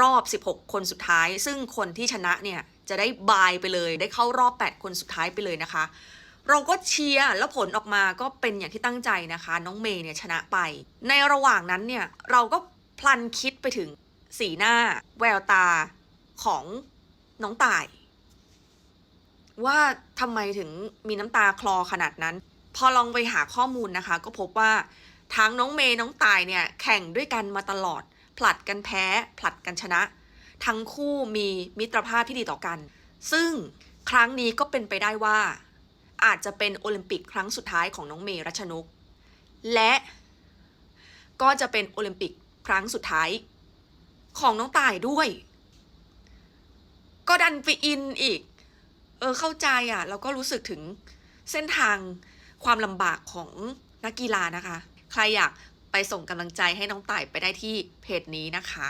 รอบ 16 คนสุดท้าย ซึ่งคนที่ชนะเนี่ยจะได้บายไปเลย ได้เข้ารอบ 8 คนสุดท้ายไปเลยนะคะ เราก็เชียร์แล้วผลออกมาก็เป็นอย่างที่ตั้งใจนะคะ น้องเมย์เนี่ยชนะไป ในระหว่างนั้นเนี่ยเราก็พลันคิดไปถึงสีหน้า แววตาของน้องต่าย ว่าทำไมถึงมีน้ำตาคลอขนาดนั้น พอลองไปหาข้อมูลนะคะ ก็พบว่าทั้งน้องเมย์น้องตายเนี่ยแข่งด้วยกันมาตลอด ลัดกันแพ้ ผลัดกันชนะ ทั้งคู่มีมิตรภาพที่ดีต่อกัน ซึ่งครั้งนี้ก็เป็นไปได้ว่า อาจจะเป็นโอลิมปิกครั้งสุดท้ายของน้องเมย์รัชนก และก็จะเป็นโอลิมปิกครั้งสุดท้าย ของน้องตายด้วย ก็ดันไปอินอีก เออเข้าใจอะแล้วก็รู้สึกถึงเส้นทางความลำบากของนักกีฬานะคะ ใครอยาก ไปส่งกำลังใจให้น้องต่ายไปได้ที่เพจนี้นะคะ